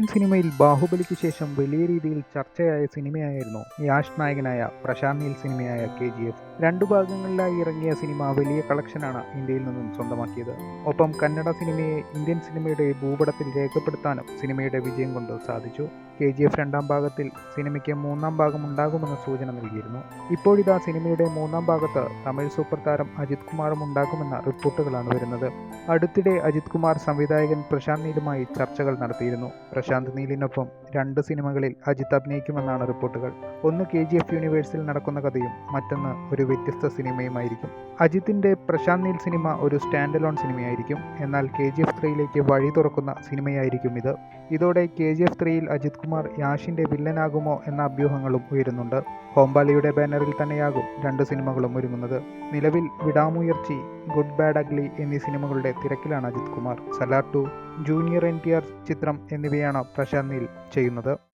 സിനിമയിൽ ബാഹുബലിക്ക് ശേഷം വലിയ രീതിയിൽ ചർച്ചയായ സിനിമയായിരുന്നു യാഷ് നായകനായ പ്രശാന്ത് നീൽ സിനിമയായ കെ ജി എഫ്. രണ്ടു ഭാഗങ്ങളിലായി ഇറങ്ങിയ സിനിമ വലിയ കളക്ഷനാണ് ഇന്ത്യയിൽ നിന്നും സ്വന്തമാക്കിയത്. ഒപ്പം കന്നഡ സിനിമയെ ഇന്ത്യൻ സിനിമയുടെ ഭൂപടത്തിൽ രേഖപ്പെടുത്താനും സിനിമയുടെ വിജയം കൊണ്ട് സാധിച്ചു. കെ ജി എഫ് രണ്ടാം ഭാഗത്തിൽ സിനിമയ്ക്ക് മൂന്നാം ഭാഗം ഉണ്ടാകുമെന്ന സൂചന നൽകിയിരുന്നു. ഇപ്പോഴിതാ സിനിമയുടെ മൂന്നാം ഭാഗത്ത് തമിഴ് സൂപ്പർ താരം അജിത് കുമാറും ഉണ്ടാകുമെന്ന റിപ്പോർട്ടുകളാണ് വരുന്നത്. അടുത്തിടെ അജിത് കുമാർ സംവിധായകൻ പ്രശാന്ത് നീലുമായി ചർച്ചകൾ നടത്തിയിരുന്നു. പ്രശാന്ത് നീലിനൊപ്പം രണ്ട് സിനിമകളിൽ അജിത് അഭിനയിക്കുമെന്നാണ് റിപ്പോർട്ടുകൾ. ഒന്ന് കെ ജി എഫ് യൂണിവേഴ്സിൽ നടക്കുന്ന കഥയും മറ്റൊന്ന് ഒരു വ്യത്യസ്ത സിനിമയുമായിരിക്കും. അജിത്തിന്റെ പ്രശാന്ത് നീൽ സിനിമ ഒരു സ്റ്റാൻഡ് അലോൺ സിനിമയായിരിക്കും. എന്നാൽ കെ ജി എഫ് ത്രീയിലേക്ക് വഴി തുറക്കുന്ന സിനിമയായിരിക്കും ഇത്. ഇതോടെ കെ ജി എഫ് ത്രീയിൽ അജിത് കുമാർ യാഷിന്റെ വില്ലനാകുമോ എന്ന അഭ്യൂഹങ്ങളും ഉയരുന്നുണ്ട്. ഹോംബാലിയുടെ ബാനറിൽ തന്നെയാകും രണ്ട് സിനിമകളും ഒരുങ്ങുന്നത്. നിലവിൽ വിടാമുയർച്ചി ഗുഡ് ബാഡ് അഗ്ലി എന്നീ സിനിമകളുടെ തിരക്കിലാണ് Ajith Kumar. Salaar two junior N T R ചിത്രം എന്നിവയാണ് പ്രശാന്തിയിൽ ചെയ്യുന്നത്.